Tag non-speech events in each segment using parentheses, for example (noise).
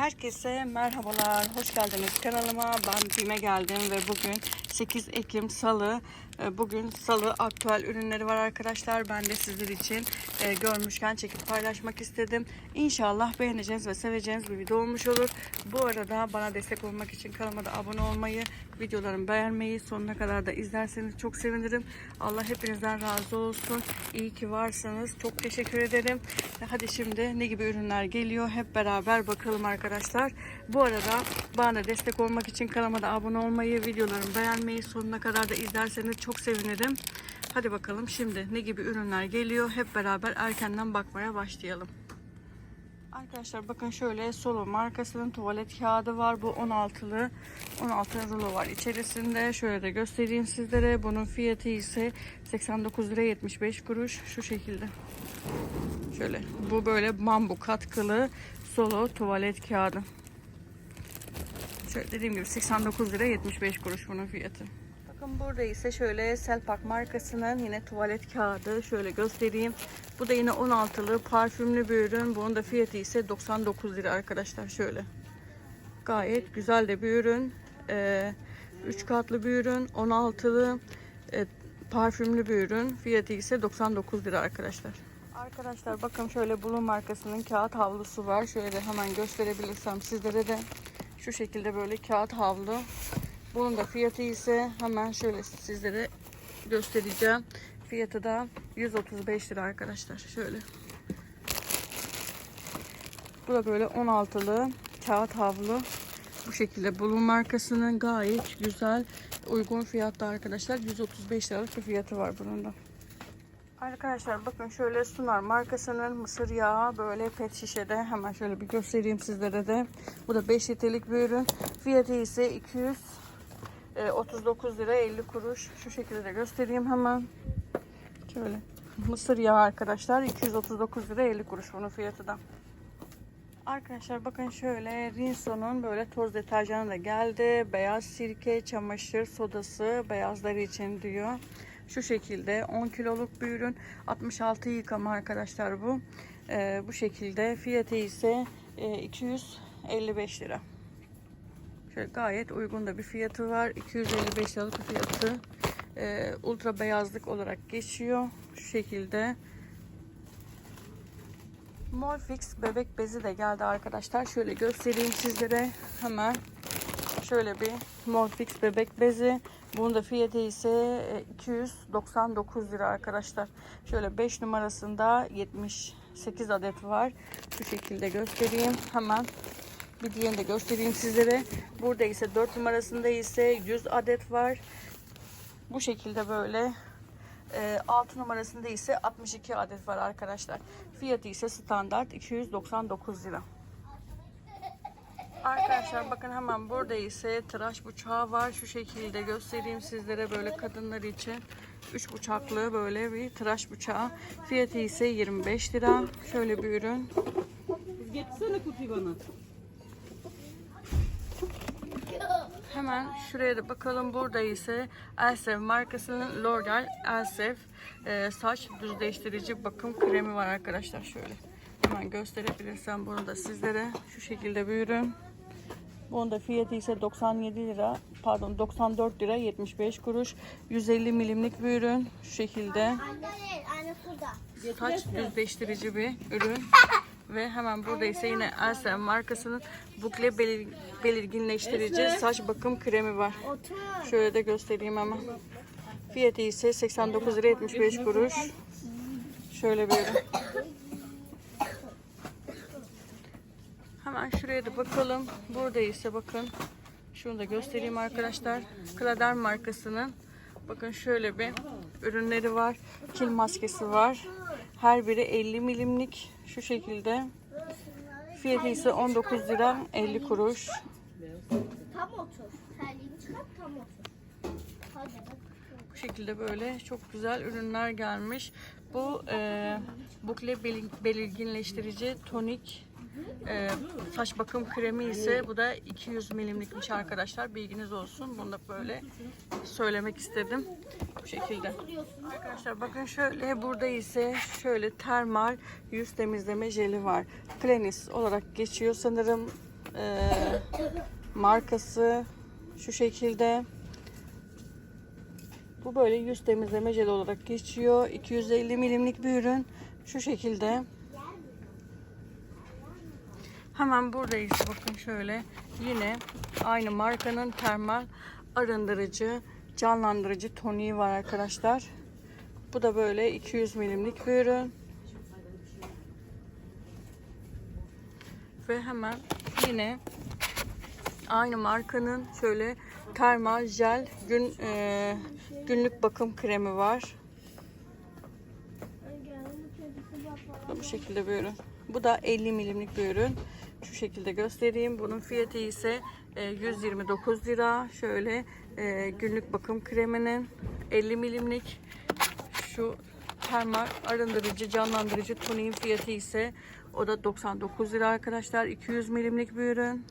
Herkese merhabalar, hoş geldiniz kanalıma. Ben Bime geldim ve bugün 8 Ekim Salı. Ee, Bugün Salı aktüel ürünleri var arkadaşlar. Ben de sizler için e, görmüşken çekip paylaşmak istedim. İnşallah beğeneceğiniz ve seveceğiniz bir video olmuş olur. Bu arada bana destek olmak için kanalıma da abone olmayı, videolarımı beğenmeyi, sonuna kadar da izlerseniz çok sevinirim. Allah hepinizden razı olsun. İyi ki varsınız. Çok teşekkür ederim. Hadi şimdi ne gibi ürünler geliyor hep beraber bakalım arkadaşlar. Bu arada bana destek olmak için kanalıma da abone olmayı, videolarımı beğenmeyi, sonuna kadar da izlerseniz çok sevinirim. Hadi bakalım şimdi ne gibi ürünler geliyor hep beraber erkenden bakmaya başlayalım. Arkadaşlar bakın şöyle Solo markasının tuvalet kağıdı var. Bu 16'lı 16 rulo var içerisinde. Şöyle de göstereyim sizlere. Bunun fiyatı ise 89 lira 75 kuruş. Şu şekilde. Şöyle bu böyle bambu katkılı Solo tuvalet kağıdı. Dediğim gibi 89 lira 75 kuruş bunun fiyatı. Bakın burada ise şöyle Selpak markasının yine tuvalet kağıdı. Şöyle göstereyim. Bu da yine 16'lı parfümlü bir ürün. Bunun da fiyatı ise 99 lira arkadaşlar. Şöyle. Gayet güzel de bir ürün. 3 katlı bir ürün. 16'lı e, parfümlü bir ürün. Fiyatı ise 99 lira arkadaşlar. Arkadaşlar bakın şöyle Blue markasının kağıt havlusu var. Şöyle hemen gösterebilirsem sizlere de şu şekilde böyle kağıt havlu. Bunun da fiyatı ise hemen şöyle sizlere göstereceğim. Fiyatı da 135 lira arkadaşlar. Şöyle. Bu da böyle 16'lı kağıt havlu. Bu şekilde Blue markasının gayet güzel uygun fiyatta arkadaşlar. 135 liralık bir fiyatı var bunun da. Arkadaşlar bakın şöyle Sunar markasının mısır yağı böyle pet şişede hemen şöyle bir göstereyim sizlere de. Bu da 5 litrelik bir ürün. Fiyatı ise 200 e, 39 lira 50 kuruş. Şu şekilde de göstereyim hemen. Şöyle mısır yağı arkadaşlar 239 lira 50 kuruş bunun fiyatı da. Arkadaşlar bakın şöyle Rinso'nun böyle toz deterjanı da geldi. Beyaz sirke, çamaşır sodası beyazları için diyor. Şu şekilde 10 kiloluk bir ürün. 66 yıkama arkadaşlar bu. Ee, bu şekilde fiyatı ise e, 255 lira. Şöyle gayet uygun da bir fiyatı var. 255 liralık fiyatı. Ee, ultra beyazlık olarak geçiyor. Şu şekilde. Morfix bebek bezi de geldi arkadaşlar. Şöyle göstereyim sizlere. Hemen şöyle bir Morfix bebek bezi. Bunun da fiyatı ise e, 299 lira arkadaşlar. Şöyle 5 numarasında 78 adet var. Şu şekilde göstereyim. Hemen bir diğerini de göstereyim sizlere. Burada ise 4 numarasında ise 100 adet var. Bu şekilde böyle. 6 numarasında ise 62 adet var arkadaşlar. Fiyatı ise standart 299 lira. Arkadaşlar bakın hemen burada ise tıraş bıçağı var. Şu şekilde göstereyim sizlere böyle kadınlar için. 3 bıçaklı böyle bir tıraş bıçağı. Fiyatı ise 25 lira. Şöyle bir ürün. Getirsene kutuyu bana. Hemen şuraya da bakalım. Burada ise Elsef markasının L'Oreal Elsef e, saç düzleştirici bakım kremi var arkadaşlar. Şöyle hemen gösterebilirsem bunu da sizlere. Şu şekilde bir ürün. Bunun da fiyatı ise 97 lira pardon 94 lira 75 kuruş 150 milimlik bir ürün şu şekilde Anne anne burada. saç düzleştirici bir ürün (laughs) ve hemen burada ise yine Elsef markasının bukle belir- belirginleştirici saç bakım kremi var. Şöyle de göstereyim hemen. Fiyatı ise 89 lira 75 kuruş. Şöyle bir ürün. Hemen şuraya da bakalım. Burada ise bakın. Şunu da göstereyim arkadaşlar. Klader markasının bakın şöyle bir ürünleri var. Kil maskesi var. Her biri 50 milimlik şu şekilde. Fiyatı ise 19 lira 50 kuruş. Tam otur. Terliğini çıkart tam otur. Hadi. Bu şekilde böyle çok güzel ürünler gelmiş. Bu e, bukle belir- belirginleştirici tonik e, saç bakım kremi ise bu da 200 milimlikmiş arkadaşlar. Bilginiz olsun. Bunu da böyle söylemek istedim. Bu şekilde. Arkadaşlar bakın şöyle burada ise şöyle termal yüz temizleme jeli var. Klenis olarak geçiyor sanırım. e, markası şu şekilde. Bu böyle yüz temizleme jeli olarak geçiyor. 250 milimlik bir ürün. Şu şekilde. Hemen buradayız. Bakın şöyle. Yine aynı markanın termal arındırıcı, canlandırıcı toniği var arkadaşlar. Bu da böyle 200 milimlik bir ürün. Ve hemen yine aynı markanın şöyle termal jel gün e, günlük bakım kremi var. Bu şekilde bir ürün. Bu da 50 milimlik bir ürün. Şu şekilde göstereyim. Bunun fiyatı ise e, 129 lira. Şöyle e, günlük bakım kreminin 50 milimlik. Şu termal arındırıcı, canlandırıcı toniğin fiyatı ise o da 99 lira arkadaşlar. 200 milimlik bir ürün.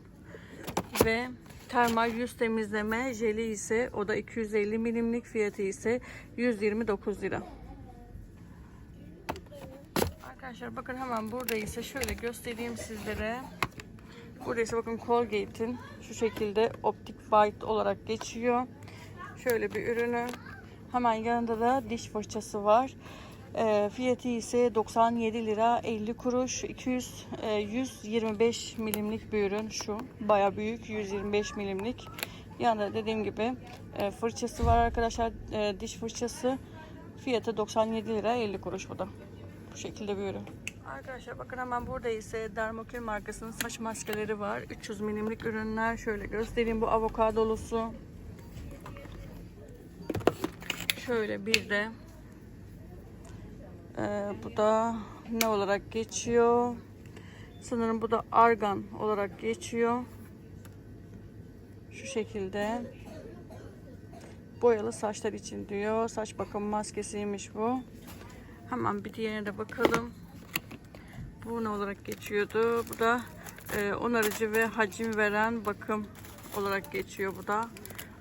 Ve termal yüz temizleme jeli ise o da 250 milimlik fiyatı ise 129 lira. Arkadaşlar bakın hemen burada ise şöyle göstereyim sizlere. Burada ise bakın Colgate'in şu şekilde Optic White olarak geçiyor. Şöyle bir ürünü. Hemen yanında da diş fırçası var. E, fiyatı ise 97 lira 50 kuruş. 200 e, 125 milimlik bir ürün şu. Baya büyük 125 milimlik. Yanında dediğim gibi e, fırçası var arkadaşlar. E, diş fırçası. Fiyatı 97 lira 50 kuruş bu da. Şekilde ürün. Arkadaşlar bakın hemen burada ise Dermokil markasının saç maskeleri var. 300 milimlik ürünler. Şöyle göstereyim bu avokadolusu. Şöyle bir de ee, bu da ne olarak geçiyor? Sanırım bu da argan olarak geçiyor. Şu şekilde. Boyalı saçlar için diyor. Saç bakım maskesiymiş bu. Hemen bir diğerine de bakalım. Bu ne olarak geçiyordu? Bu da e, onarıcı ve hacim veren bakım olarak geçiyor bu da.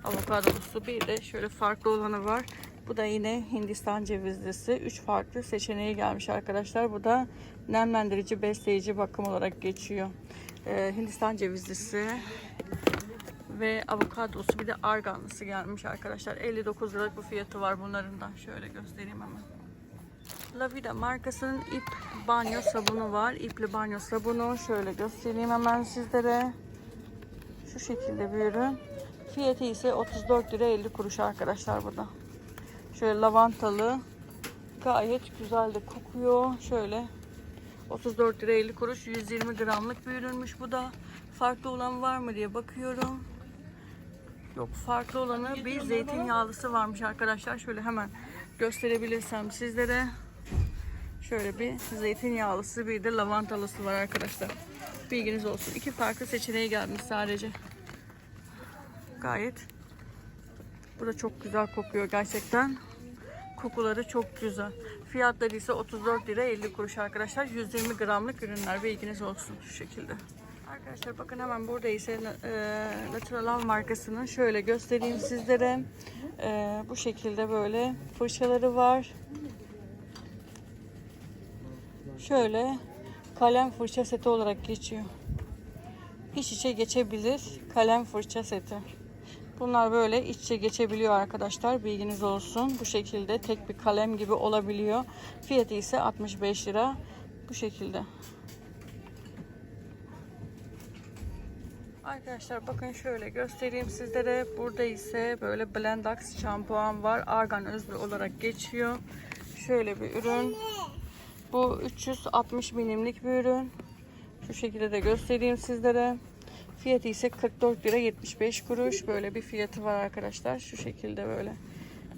Avokadolusu bir de şöyle farklı olanı var. Bu da yine Hindistan cevizlisi. Üç farklı seçeneği gelmiş arkadaşlar. Bu da nemlendirici, besleyici bakım olarak geçiyor. E, Hindistan cevizlisi ve avokadosu bir de arganlısı gelmiş arkadaşlar. 59 liralık bu fiyatı var bunların da. Şöyle göstereyim hemen. Lavida markasının ip banyo sabunu var. İpli banyo sabunu. Şöyle göstereyim hemen sizlere. Şu şekilde bir ürün. Fiyatı ise 34 lira 50 kuruş arkadaşlar bu da. Şöyle lavantalı. Gayet güzel de kokuyor. Şöyle 34 lira 50 kuruş 120 gramlık bir ürünmüş bu da. Farklı olan var mı diye bakıyorum. Yok farklı olanı bir zeytinyağlısı varmış arkadaşlar. Şöyle hemen gösterebilirsem sizlere. Şöyle bir zeytinyağlısı bir de lavantalısı var arkadaşlar. Bilginiz olsun. İki farklı seçeneği gelmiş sadece. Gayet. Bu da çok güzel kokuyor gerçekten. Kokuları çok güzel. Fiyatları ise 34 lira 50 kuruş arkadaşlar. 120 gramlık ürünler. Bilginiz olsun şu şekilde. Arkadaşlar bakın hemen burada ise e, Natural Love markasının şöyle göstereyim sizlere. E, bu şekilde böyle fırçaları var. Şöyle kalem fırça seti olarak geçiyor. İç içe geçebilir kalem fırça seti. Bunlar böyle iç içe geçebiliyor arkadaşlar. Bilginiz olsun. Bu şekilde tek bir kalem gibi olabiliyor. Fiyatı ise 65 lira. Bu şekilde. Arkadaşlar bakın şöyle göstereyim sizlere. Burada ise böyle Blendax şampuan var. Argan özlü olarak geçiyor. Şöyle bir ürün. Bu 360 milimlik bir ürün. Şu şekilde de göstereyim sizlere. Fiyatı ise 44 lira 75 kuruş. Böyle bir fiyatı var arkadaşlar. Şu şekilde böyle.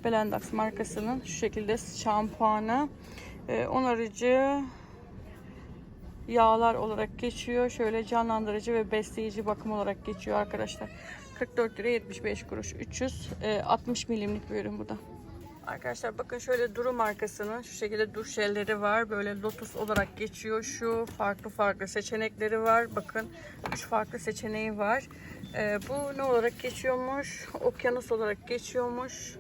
Blendax markasının şu şekilde şampuanı. Ee, onarıcı yağlar olarak geçiyor. Şöyle canlandırıcı ve besleyici bakım olarak geçiyor arkadaşlar. 44 lira 75 kuruş. 360 milimlik bir ürün bu da. Arkadaşlar bakın şöyle Duru markasının şu şekilde duş jelleri var. Böyle lotus olarak geçiyor. Şu farklı farklı seçenekleri var. Bakın 3 farklı seçeneği var. Ee, bu ne olarak geçiyormuş? Okyanus olarak geçiyormuş.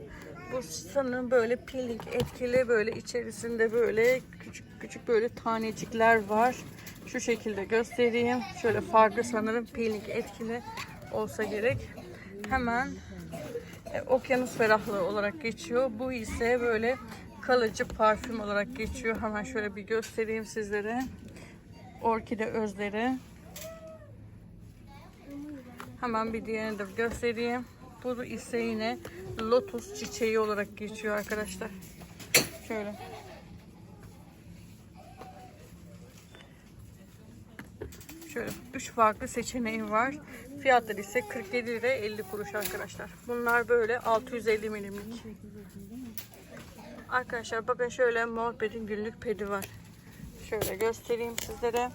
Bu sanırım böyle peeling etkili böyle içerisinde böyle küçük küçük böyle tanecikler var. Şu şekilde göstereyim. Şöyle farklı sanırım peeling etkili olsa gerek. Hemen e, okyanus ferahlığı olarak geçiyor. Bu ise böyle kalıcı parfüm olarak geçiyor. Hemen şöyle bir göstereyim sizlere. Orkide özleri. Hemen bir diğerini de göstereyim. Bu ise yine lotus çiçeği olarak geçiyor arkadaşlar. Şöyle. Şöyle 3 farklı seçeneği var. Fiyatları ise 47 lira 50 kuruş arkadaşlar. Bunlar böyle 650 milimlik. Arkadaşlar bakın şöyle Muhabbet'in günlük pedi var. Şöyle göstereyim sizlere.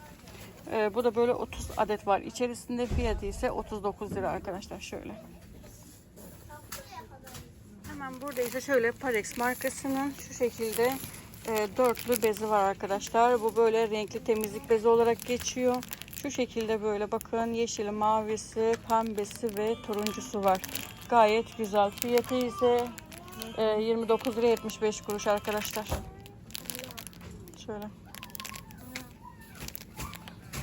Ee, bu da böyle 30 adet var. İçerisinde fiyatı ise 39 lira arkadaşlar şöyle. Hemen burada ise şöyle Parex markasının şu şekilde e, dörtlü bezi var arkadaşlar. Bu böyle renkli temizlik bezi olarak geçiyor. Şu şekilde böyle bakın yeşili, mavisi, pembesi ve turuncusu var. Gayet güzel. Fiyatı ise e, 29 lira 75 kuruş arkadaşlar. Şöyle.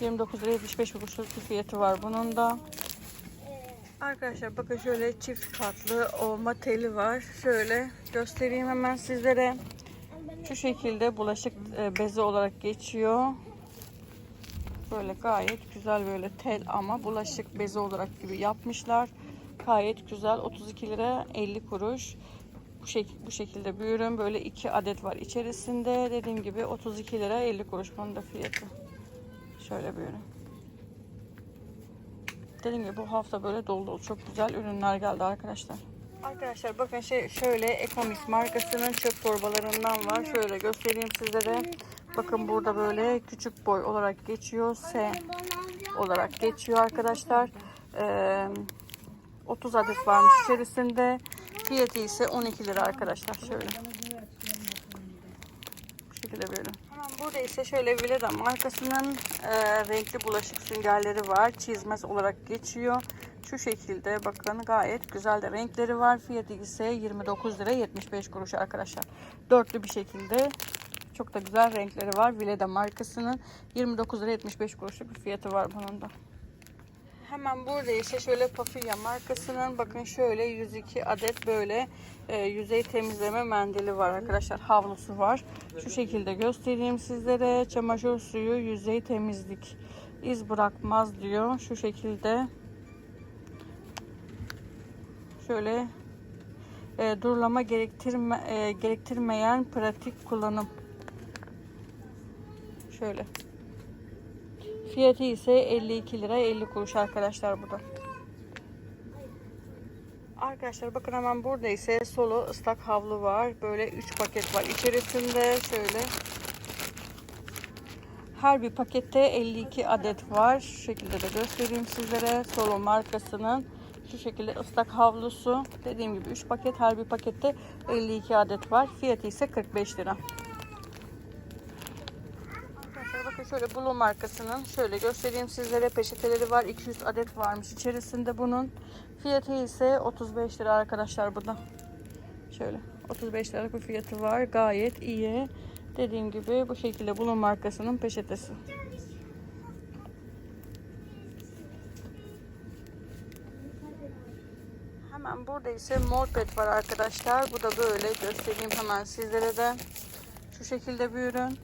29 lira 75 kuruşluk bir fiyatı var bunun da. Arkadaşlar bakın şöyle çift katlı olma teli var. Şöyle göstereyim hemen sizlere. Şu şekilde bulaşık e, bezi olarak geçiyor. Böyle gayet güzel böyle tel ama bulaşık bezi olarak gibi yapmışlar. Gayet güzel. 32 lira 50 kuruş. Bu, şek bu şekilde bir ürün. Böyle iki adet var içerisinde. Dediğim gibi 32 lira 50 kuruş bunun da fiyatı. Şöyle bir ürün. Dediğim gibi bu hafta böyle dolu dolu çok güzel ürünler geldi arkadaşlar. Arkadaşlar bakın şey şöyle Ecomis markasının çöp torbalarından var. Şöyle göstereyim sizlere. Bakın burada böyle küçük boy olarak geçiyor. S olarak geçiyor arkadaşlar. Ee, 30 adet varmış içerisinde. Fiyatı ise 12 lira arkadaşlar. Şöyle. Bu şekilde böyle. Burada ise şöyle Vileda markasının e, renkli bulaşık süngerleri var. Çizmez olarak geçiyor. Şu şekilde bakın gayet güzel de renkleri var. Fiyatı ise 29 lira 75 kuruş arkadaşlar. Dörtlü bir şekilde çok da güzel renkleri var. Vileda markasının 29 lira 75 kuruşluk bir fiyatı var bunun da. Hemen burada ise şöyle Pafilya markasının bakın şöyle 102 adet böyle e, yüzey temizleme mendili var arkadaşlar. Havlusu var. Şu şekilde göstereyim sizlere. Çamaşır suyu yüzey temizlik iz bırakmaz diyor. Şu şekilde şöyle e, durulama gerektirme, e, gerektirmeyen pratik kullanım. Şöyle. Fiyatı ise 52 lira 50 kuruş arkadaşlar bu da. Arkadaşlar bakın hemen burada ise solo ıslak havlu var. Böyle 3 paket var içerisinde. Şöyle. Her bir pakette 52 adet var. Şu şekilde de göstereyim sizlere. Solo markasının şu şekilde ıslak havlusu. Dediğim gibi 3 paket. Her bir pakette 52 adet var. Fiyatı ise 45 lira. Arkadaşlar bakın şöyle Blue markasının şöyle göstereyim sizlere peçeteleri var. 200 adet varmış içerisinde bunun. Fiyatı ise 35 lira arkadaşlar bu da. Şöyle 35 liralık bir fiyatı var. Gayet iyi. Dediğim gibi bu şekilde Blue markasının peçetesi. Hemen burada ise Morpet var arkadaşlar. Bu da böyle göstereyim hemen sizlere de. Şu şekilde bir ürün.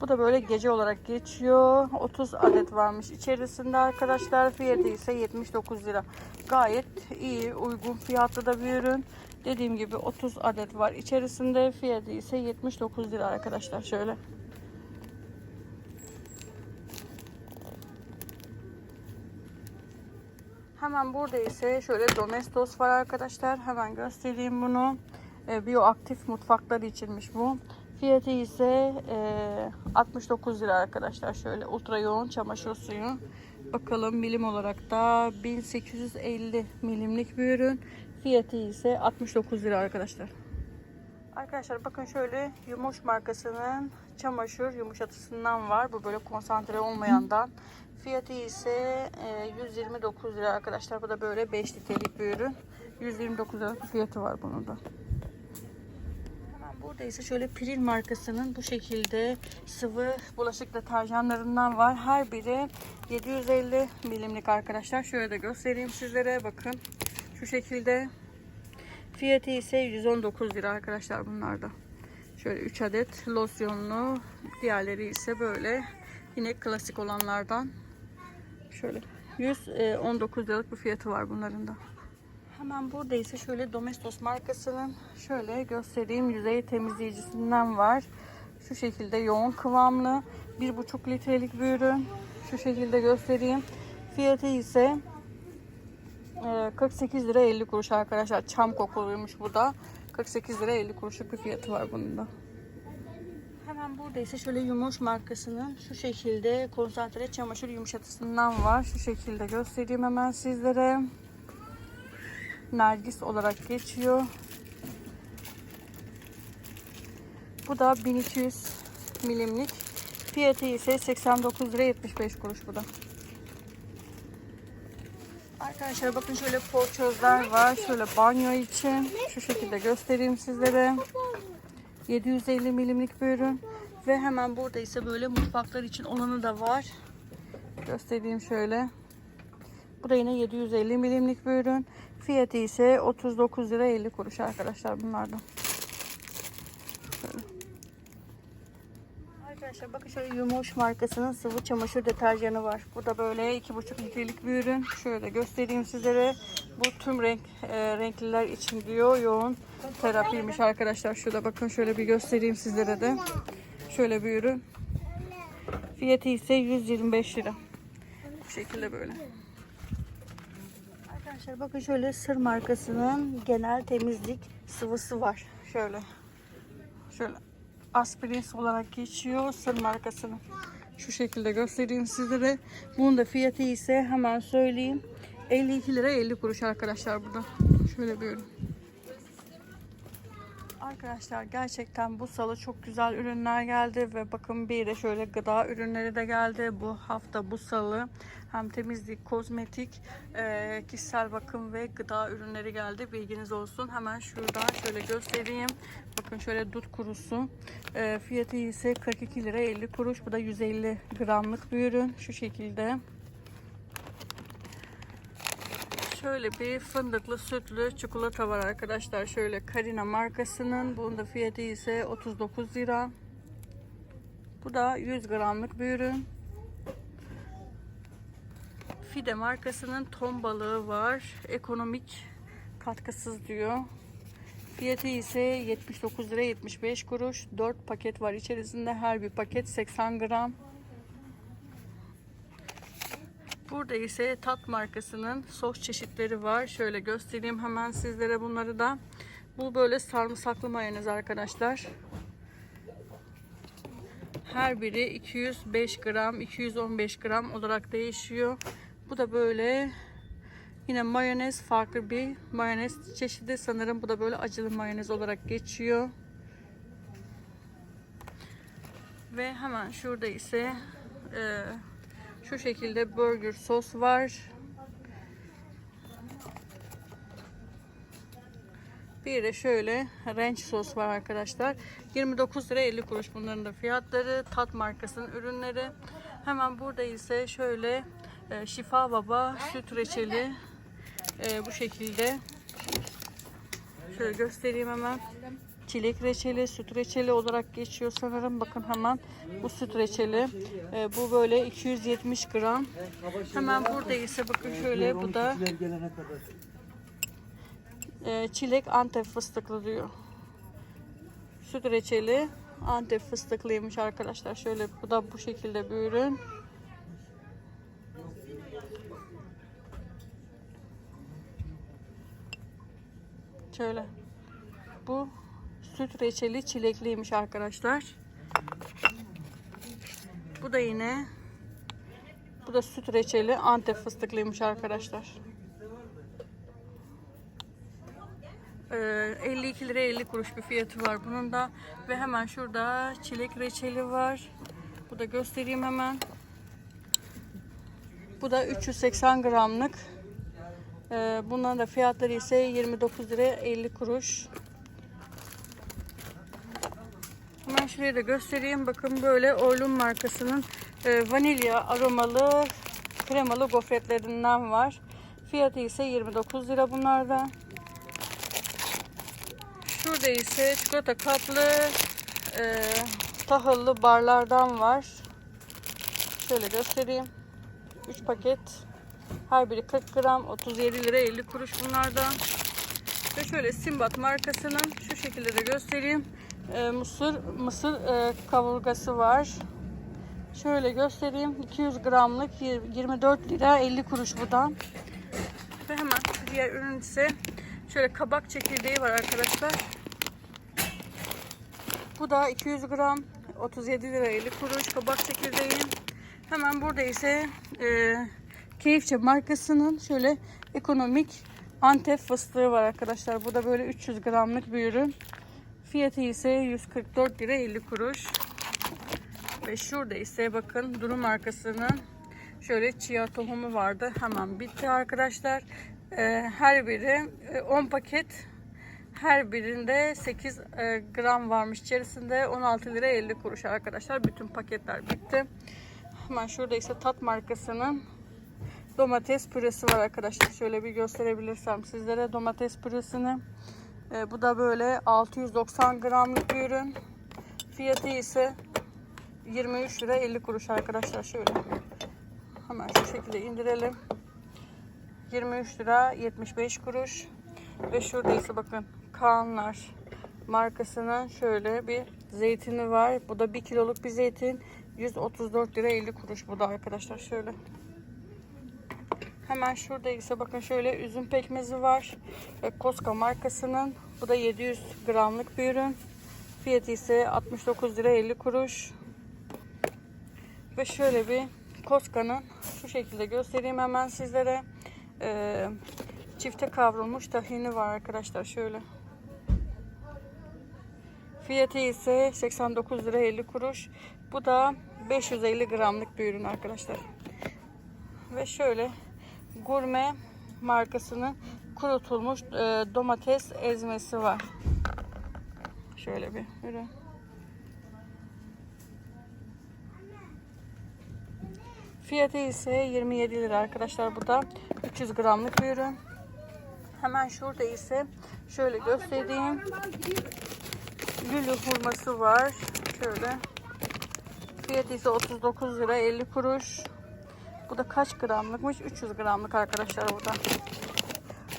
Bu da böyle gece olarak geçiyor. 30 adet varmış içerisinde arkadaşlar. Fiyatı ise 79 lira. Gayet iyi, uygun fiyatlı da bir ürün. Dediğim gibi 30 adet var içerisinde. Fiyatı ise 79 lira arkadaşlar. Şöyle. Hemen burada ise şöyle Domestos var arkadaşlar. Hemen göstereyim bunu. E, bioaktif mutfaklar içinmiş bu. Fiyatı ise e, 69 lira arkadaşlar. Şöyle ultra yoğun çamaşır suyu. Bakalım milim olarak da 1850 milimlik bir ürün. Fiyatı ise 69 lira arkadaşlar. Arkadaşlar bakın şöyle Yumuş markasının çamaşır yumuşatısından var. Bu böyle konsantre olmayandan. Fiyatı ise e, 129 lira arkadaşlar. Bu da böyle 5 litrelik bir ürün. 129 lira fiyatı var bunun da. Burada ise şöyle Piril markasının bu şekilde sıvı bulaşık deterjanlarından var. Her biri 750 milimlik arkadaşlar. Şöyle de göstereyim sizlere. Bakın şu şekilde. Fiyatı ise 119 lira arkadaşlar bunlarda. Şöyle 3 adet losyonlu. Diğerleri ise böyle yine klasik olanlardan. Şöyle 119 liralık bir fiyatı var bunların da. Hemen burada ise şöyle Domestos markasının şöyle göstereyim yüzey temizleyicisinden var. Şu şekilde yoğun kıvamlı 1,5 litrelik bir ürün. Şu şekilde göstereyim. Fiyatı ise e, 48 lira 50 kuruş arkadaşlar. Çam kokuluymuş bu da. 48 lira 50 kuruşluk bir fiyatı var bunun da. Hemen burada ise şöyle Yumuş markasının şu şekilde konsantre çamaşır yumuşatısından var. Şu şekilde göstereyim hemen sizlere. Nergis olarak geçiyor. Bu da 1200 milimlik. Fiyatı ise 89 lira 75 kuruş bu da. Arkadaşlar bakın şöyle poğaçözler var. Şöyle banyo için. Şu şekilde göstereyim sizlere. 750 milimlik bir ürün. Ve hemen burada ise böyle mutfaklar için olanı da var. Göstereyim şöyle. Bu da yine 750 milimlik bir ürün. Fiyatı ise 39 lira 50 kuruş arkadaşlar bunlardan. Şöyle. Arkadaşlar bakın şöyle Yumoş markasının sıvı çamaşır deterjanı var. Bu da böyle 2,5 litrelik bir ürün. Şöyle göstereyim sizlere. Bu tüm renk e, renkliler için diyor. Yoğun terapiymiş arkadaşlar. Şurada bakın şöyle bir göstereyim sizlere de. Şöyle bir ürün. Fiyatı ise 125 lira. Bu şekilde böyle. Arkadaşlar bakın şöyle Sır markasının genel temizlik sıvısı var. Şöyle. Şöyle aspirin olarak geçiyor Sır markasının. Şu şekilde göstereyim sizlere. Bunun da fiyatı ise hemen söyleyeyim. 52 lira 50 kuruş arkadaşlar burada. Şöyle bir ürün. Arkadaşlar gerçekten bu salı çok güzel ürünler geldi ve bakın bir de şöyle gıda ürünleri de geldi. Bu hafta bu salı hem temizlik, kozmetik, e, kişisel bakım ve gıda ürünleri geldi. Bilginiz olsun. Hemen şuradan şöyle göstereyim. Bakın şöyle dut kurusu. E, fiyatı ise 42 lira 50 kuruş. Bu da 150 gramlık bir ürün. Şu şekilde. Şöyle bir fındıklı sütlü çikolata var arkadaşlar. Şöyle Karina markasının. Bunun da fiyatı ise 39 lira. Bu da 100 gramlık bir ürün. Fide markasının ton balığı var. Ekonomik katkısız diyor. Fiyatı ise 79 lira 75 kuruş. 4 paket var içerisinde. Her bir paket 80 gram. Burada ise Tat markasının sos çeşitleri var. Şöyle göstereyim hemen sizlere bunları da. Bu böyle sarımsaklı mayonez arkadaşlar. Her biri 205 gram, 215 gram olarak değişiyor. Bu da böyle yine mayonez farklı bir mayonez çeşidi. Sanırım bu da böyle acılı mayonez olarak geçiyor. Ve hemen şurada ise e, şu şekilde burger sos var. Bir de şöyle ranch sos var arkadaşlar. 29 lira 50 kuruş bunların da fiyatları. Tat markasının ürünleri. Hemen burada ise şöyle e, Şifa Baba süt reçeli e, bu şekilde. Şöyle göstereyim hemen. Çilek reçeli, süt reçeli olarak geçiyor sanırım. Bakın hemen bu süt reçeli. E, bu böyle 270 gram. Hemen burada ise bakın şöyle bu da e, çilek antep fıstıklı diyor. Süt reçeli antep fıstıklıymış arkadaşlar. Şöyle bu da bu şekilde bir ürün. Şöyle. Bu süt reçeli çilekliymiş arkadaşlar. Bu da yine bu da süt reçeli antep fıstıklıymış arkadaşlar. Ee, 52 lira 50 kuruş bir fiyatı var bunun da ve hemen şurada çilek reçeli var. Bu da göstereyim hemen. Bu da 380 gramlık. Ee, bunların da fiyatları ise 29 lira 50 kuruş. Hemen şuraya da göstereyim. Bakın böyle Oylum markasının e, vanilya aromalı kremalı gofretlerinden var. Fiyatı ise 29 lira bunlarda. Şurada ise çikolata kaplı e, tahıllı barlardan var. Şöyle göstereyim. 3 paket. Her biri 40 gram. 37 lira 50 kuruş bunlardan. Ve şöyle Simbat markasının şu şekilde de göstereyim. E, mısır mısır e, kavurgası var. Şöyle göstereyim. 200 gramlık 24 lira 50 kuruş bu. Ve hemen diğer ürün ise şöyle kabak çekirdeği var arkadaşlar. Bu da 200 gram 37 lira 50 kuruş kabak çekirdeği. Hemen burada ise e, Keyifçe markasının şöyle ekonomik Antep fıstığı var arkadaşlar. Bu da böyle 300 gramlık bir ürün. Fiyatı ise 144 lira 50 kuruş. Ve şurada ise bakın Duru markasının şöyle chia tohumu vardı. Hemen bitti arkadaşlar. Ee, her biri e, 10 paket. Her birinde 8 e, gram varmış içerisinde. 16 lira 50 kuruş arkadaşlar. Bütün paketler bitti. Hemen şurada ise Tat markasının domates püresi var arkadaşlar. Şöyle bir gösterebilirsem sizlere domates püresini. Ee, bu da böyle 690 gramlık bir ürün. Fiyatı ise 23 lira 50 kuruş arkadaşlar şöyle. Hemen şu şekilde indirelim. 23 lira 75 kuruş. Ve şurada ise bakın Kaanlar markasının şöyle bir zeytini var. Bu da 1 kiloluk bir zeytin. 134 lira 50 kuruş bu da arkadaşlar şöyle. Hemen şurada ise bakın şöyle üzüm pekmezi var. Ve Koska markasının. Bu da 700 gramlık bir ürün. Fiyatı ise 69 lira 50 kuruş. Ve şöyle bir Koska'nın şu şekilde göstereyim hemen sizlere. Ee, çifte kavrulmuş tahini var arkadaşlar şöyle. Fiyatı ise 89 lira 50 kuruş. Bu da 550 gramlık bir ürün arkadaşlar. Ve şöyle gurme markasının kurutulmuş e, domates ezmesi var. Şöyle bir ürün. Fiyatı ise 27 lira arkadaşlar. Bu da 300 gramlık bir ürün. Hemen şurada ise şöyle göstereyim. Lülü hurması var. Şöyle. Fiyatı ise 39 lira 50 kuruş. Bu da kaç gramlıkmış? 300 gramlık arkadaşlar burada.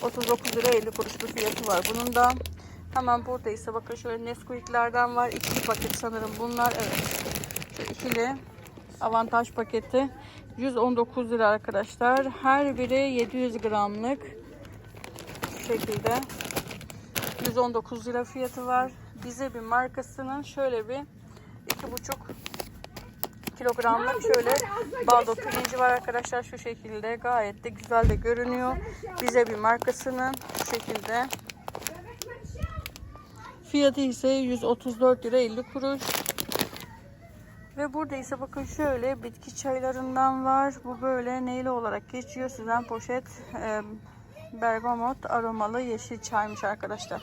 39 lira 50 kuruş bir fiyatı var. Bunun da hemen burada ise bakın şöyle Nesquik'lerden var. İkili paket sanırım bunlar. Evet. Şu ikili avantaj paketi 119 lira arkadaşlar. Her biri 700 gramlık. Şekilde. 119 lira fiyatı var. Bize bir markasının şöyle bir 2,5 kilogramlık şöyle baldo pirinci var arkadaşlar şu şekilde gayet de güzel de görünüyor. Bize bir markasının şu şekilde. Fiyatı ise 134 lira 50 kuruş. Ve burada ise bakın şöyle bitki çaylarından var. Bu böyle neyli olarak geçiyor. Sizden poşet e, bergamot aromalı yeşil çaymış arkadaşlar.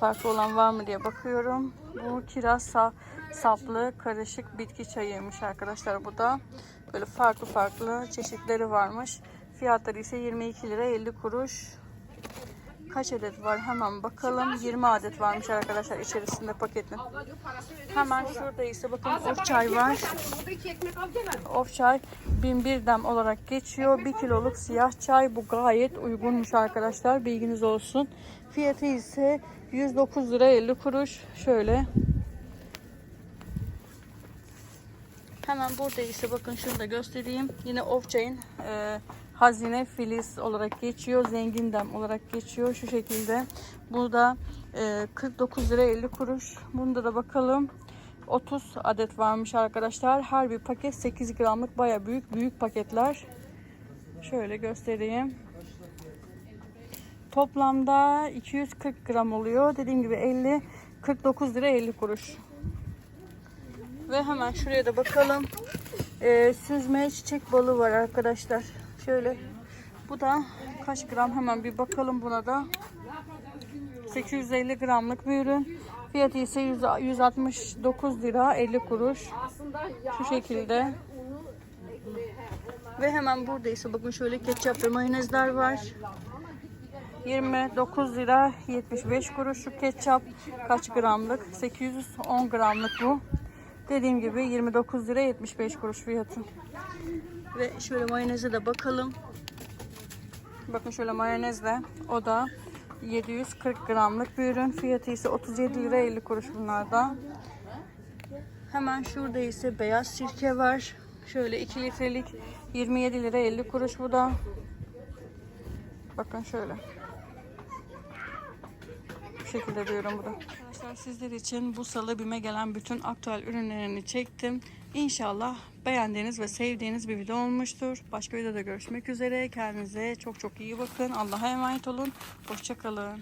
Farklı olan var mı diye bakıyorum. Bu kiraz sa saplı karışık bitki çayıymış arkadaşlar bu da. Böyle farklı farklı çeşitleri varmış. Fiyatları ise 22 lira 50 kuruş. Kaç adet var hemen bakalım. 20 adet varmış arkadaşlar içerisinde paketin. Hemen şurada ise bakın of çay var. Of çay 1001 dem olarak geçiyor. 1 kiloluk siyah çay. Bu gayet uygunmuş arkadaşlar. Bilginiz olsun. Fiyatı ise 109 lira 50 kuruş. Şöyle. Hemen burada ise bakın şunu da göstereyim. Yine of çayın e, hazine filiz olarak geçiyor. Zengin dem olarak geçiyor. Şu şekilde. Bu da e, 49 lira 50 kuruş. Bunda da bakalım. 30 adet varmış arkadaşlar. Her bir paket 8 gramlık baya büyük büyük paketler. Şöyle göstereyim. Toplamda 240 gram oluyor. Dediğim gibi 50 49 lira 50 kuruş. Ve hemen şuraya da bakalım. Ee, süzme çiçek balı var arkadaşlar. Şöyle. Bu da kaç gram hemen bir bakalım buna da. 850 gramlık bir ürün. Fiyatı ise 100 169 lira 50 kuruş. Şu şekilde. Ve hemen burada ise bakın şöyle ketçap ve mayonezler var. 29 lira 75 kuruş şu ketçap kaç gramlık 810 gramlık bu dediğim gibi 29 lira 75 kuruş fiyatı. Ve şöyle mayoneze de bakalım. Bakın şöyle mayonezle o da 740 gramlık bir ürün. Fiyatı ise 37 lira 50 kuruş bunlarda. Hemen şurada ise beyaz sirke var. Şöyle 2 litrelik 27 lira 50 kuruş bu da. Bakın şöyle. Bu şekilde diyorum bu da. Arkadaşlar sizler için bu salı BİM'e gelen bütün aktüel ürünlerini çektim. İnşallah beğendiğiniz ve sevdiğiniz bir video olmuştur. Başka videoda görüşmek üzere. Kendinize çok çok iyi bakın. Allah'a emanet olun. Hoşçakalın.